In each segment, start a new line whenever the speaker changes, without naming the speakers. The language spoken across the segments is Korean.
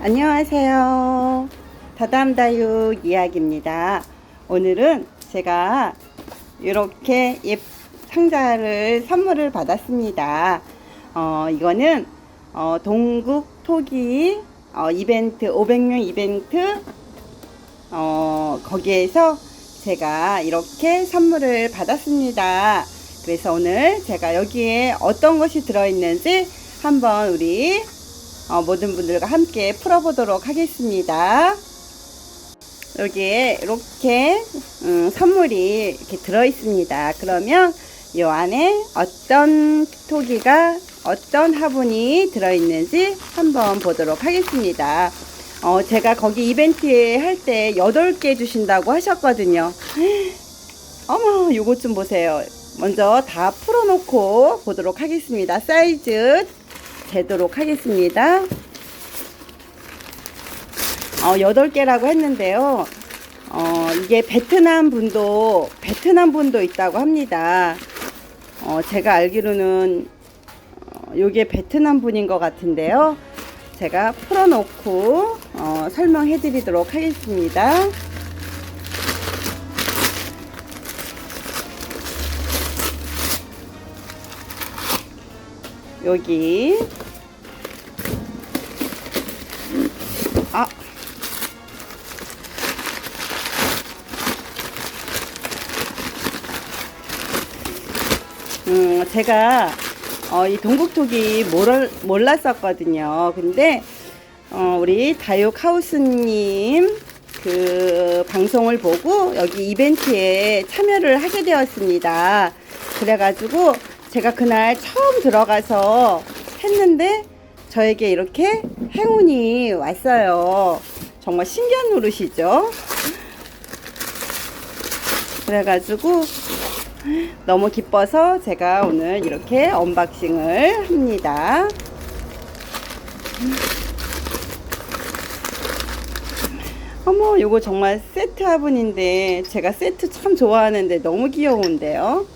안녕하세요. 다담다육 이야기입니다. 오늘은 제가 이렇게 예 상자를 선물을 받았습니다. 어, 이거는 어, 동국 토기 어, 이벤트 500명 이벤트 어, 거기에서 제가 이렇게 선물을 받았습니다. 그래서 오늘 제가 여기에 어떤 것이 들어있는지 한번 우리 어, 모든 분들과 함께 풀어보도록 하겠습니다. 여기에 이렇게 음, 선물이 이렇게 들어 있습니다. 그러면 이 안에 어떤 토기가 어떤 화분이 들어 있는지 한번 보도록 하겠습니다. 어, 제가 거기 이벤트에 할 때 8개 주신다고 하셨거든요. 어머, 요것 좀 보세요. 먼저 다 풀어놓고 보도록 하겠습니다. 사이즈 재도록 하겠습니다. 어, 8개라고 했는데요. 어, 이게 베트남 분도, 베트남 분도 있다고 합니다. 어, 제가 알기로는, 어, 요게 베트남 분인 것 같은데요. 제가 풀어놓고, 어, 설명해 드리도록 하겠습니다. 여기 아 음, 제가 어, 이 동국톡이 몰, 몰랐었거든요. 근데 어, 우리 다육하우스님 그 방송을 보고 여기 이벤트에 참여를 하게 되었습니다. 그래가지고 제가 그날 처음 들어가서 했는데 저에게 이렇게 행운이 왔어요. 정말 신기한 노릇이죠. 그래가지고 너무 기뻐서 제가 오늘 이렇게 언박싱을 합니다. 어머, 요거 정말 세트 화분인데 제가 세트 참 좋아하는데 너무 귀여운데요.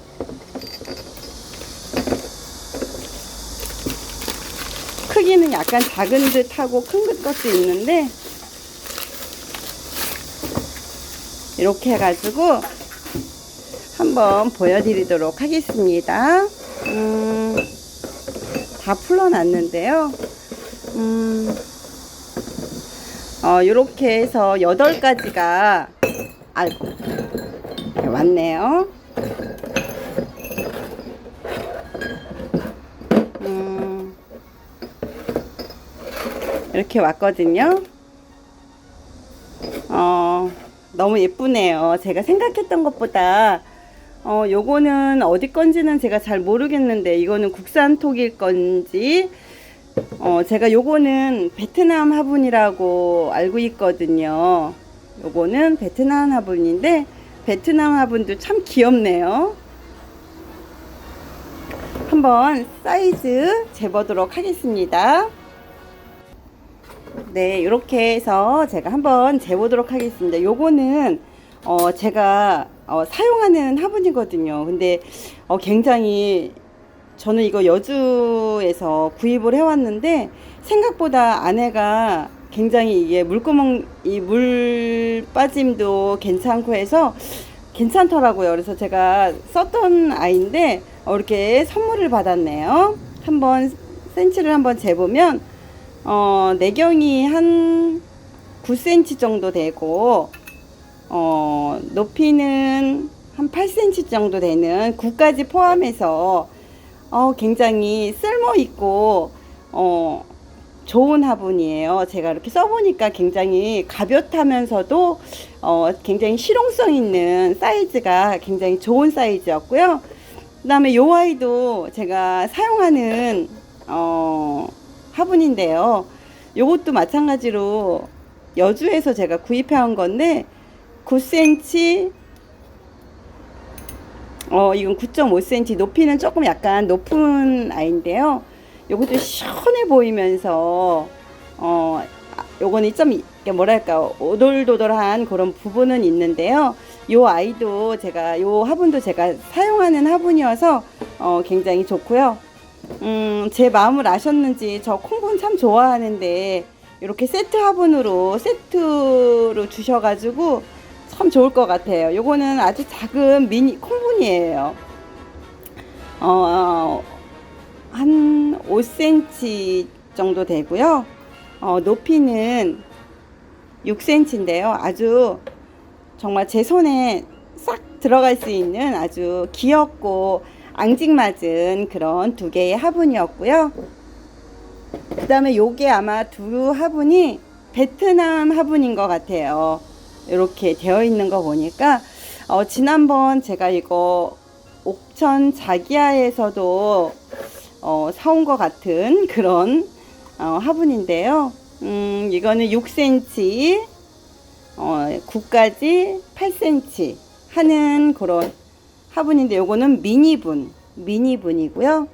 크기는 약간 작은 듯하고 큰 것도 있는데 이렇게 해가지고 한번 보여드리도록 하겠습니다. 음, 다 풀어놨는데요. 음, 어, 이렇게 해서 8가지가 아이고 왔네요. 음, 이렇게 왔거든요. 어, 너무 예쁘네요. 제가 생각했던 것보다 어, 요거는 어디 건지는 제가 잘 모르겠는데 이거는 국산 톡일 건지 어, 제가 요거는 베트남 화분이라고 알고 있거든요. 요거는 베트남 화분인데 베트남 화분도 참 귀엽네요. 한번 사이즈 재보도록 하겠습니다. 네, 이렇게 해서 제가 한번 재보도록 하겠습니다. 요거는 어, 제가 어, 사용하는 화분이거든요. 근데 어, 굉장히 저는 이거 여주에서 구입을 해왔는데 생각보다 안에가 굉장히 이게 물구멍 이 물 빠짐도 괜찮고 해서 괜찮더라고요. 그래서 제가 썼던 아이인데 어, 이렇게 선물을 받았네요. 한번 센치를 한번 재보면 어, 내경이 한 9cm 정도 되고 어, 높이는 한 8cm 정도 되는 9까지 포함해서 어, 굉장히 쓸모 있고 어, 좋은 화분이에요. 제가 이렇게 써보니까 굉장히 가볍다면서도 어, 굉장히 실용성 있는 사이즈가 굉장히 좋은 사이즈였고요. 그 다음에 요 아이도 제가 사용하는 어, 화분인데요. 요것도 마찬가지로 여주에서 제가 구입해 온 건데 9cm 어 이건 9.5cm 높이는 조금 약간 높은 아이인데요. 요것도 시원해 보이면서 어 요거는 좀 뭐랄까 오돌도돌한 그런 부분은 있는데요. 요 아이도 제가 요 화분도 제가 사용하는 화분이어서 어, 굉장히 좋고요. 음, 제 마음을 아셨는지 저 콩분 참 좋아하는데 이렇게 세트 화분으로 세트로 주셔가지고 참 좋을 것 같아요. 요거는 아주 작은 미니 콩분이에요. 어, 어, 한 5cm 정도 되고요. 어, 높이는 6cm인데요. 아주 정말 제 손에 싹 들어갈 수 있는 아주 귀엽고 앙증맞은 그런 두 개의 화분이었고요. 그 다음에 요게 아마 두 화분이 베트남 화분인 것 같아요. 이렇게 되어 있는 거 보니까 어, 지난번 제가 이거 옥천 자기야에서도 어, 사온 것 같은 그런 어, 화분인데요. 음, 이거는 6cm, 어, 9까지 8cm 하는 그런 화분인데 요거는 미니분, 미니분이고요.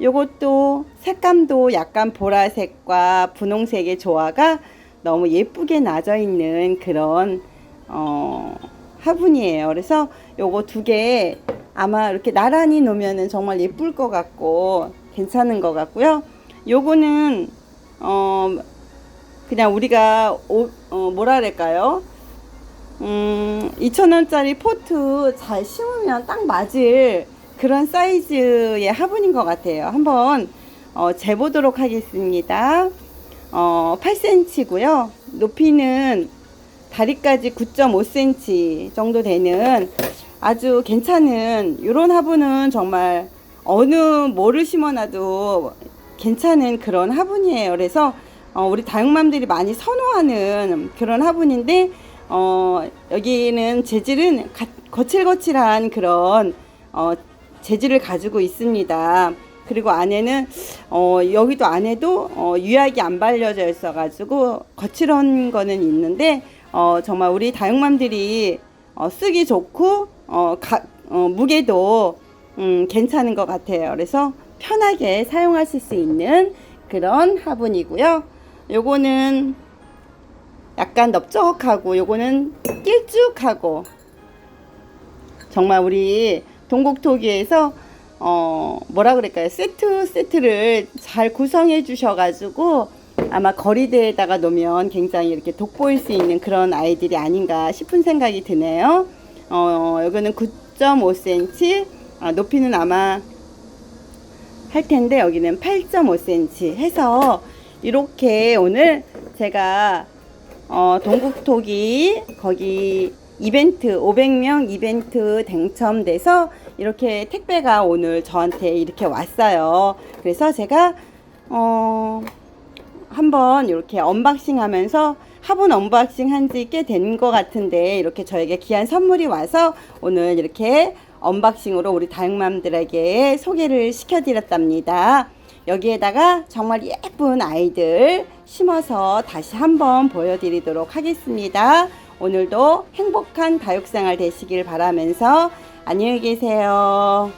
요것도 색감도 약간 보라색과 분홍색의 조화가 너무 예쁘게 나져 있는 그런 어, 화분이에요. 그래서 요거 두 개 아마 이렇게 나란히 놓으면은 정말 예쁠 것 같고 괜찮은 것 같고요. 요거는 어 그냥 우리가 오, 어, 뭐라 그럴까요? 음, 2,000원짜리 포트 잘 심으면 딱 맞을 그런 사이즈의 화분인 것 같아요. 한번 어, 재보도록 하겠습니다. 어, 8cm고요. 높이는 다리까지 9.5cm 정도 되는 아주 괜찮은 이런 화분은 정말 어느 뭐를 심어놔도 괜찮은 그런 화분이에요. 그래서 어, 우리 다육맘들이 많이 선호하는 그런 화분인데 어, 여기는 재질은 가, 거칠거칠한 그런 어, 재질을 가지고 있습니다. 그리고 안에는 어, 여기도 안에도 어, 유약이 안 발려져 있어가지고 거칠한 거는 있는데 어, 정말 우리 다육맘들이 어, 쓰기 좋고 어, 가, 어, 무게도 음, 괜찮은 것 같아요. 그래서 편하게 사용하실 수 있는 그런 화분이고요. 요거는 약간 넓적하고 요거는 길쭉하고 정말 우리 동국토기에서 어 뭐라 그럴까요 세트 세트를 잘 구성해 주셔 가지고 아마 거리대에다가 놓으면 굉장히 이렇게 돋보일 수 있는 그런 아이들이 아닌가 싶은 생각이 드네요. 어 여기는 9.5cm 아, 높이는 아마 할 텐데 여기는 8.5cm 해서 이렇게 오늘 제가 어, 동국토기 거기 이벤트 500명 이벤트 당첨돼서 이렇게 택배가 오늘 저한테 이렇게 왔어요. 그래서 제가 어 한번 이렇게 언박싱 하면서 화분 언박싱 한 지 꽤 된 것 같은데 이렇게 저에게 귀한 선물이 와서 오늘 이렇게 언박싱으로 우리 다육맘들에게 소개를 시켜드렸답니다. 여기에다가 정말 예쁜 아이들 심어서 다시 한번 보여드리도록 하겠습니다. 오늘도 행복한 다육생활 되시길 바라면서 안녕히 계세요.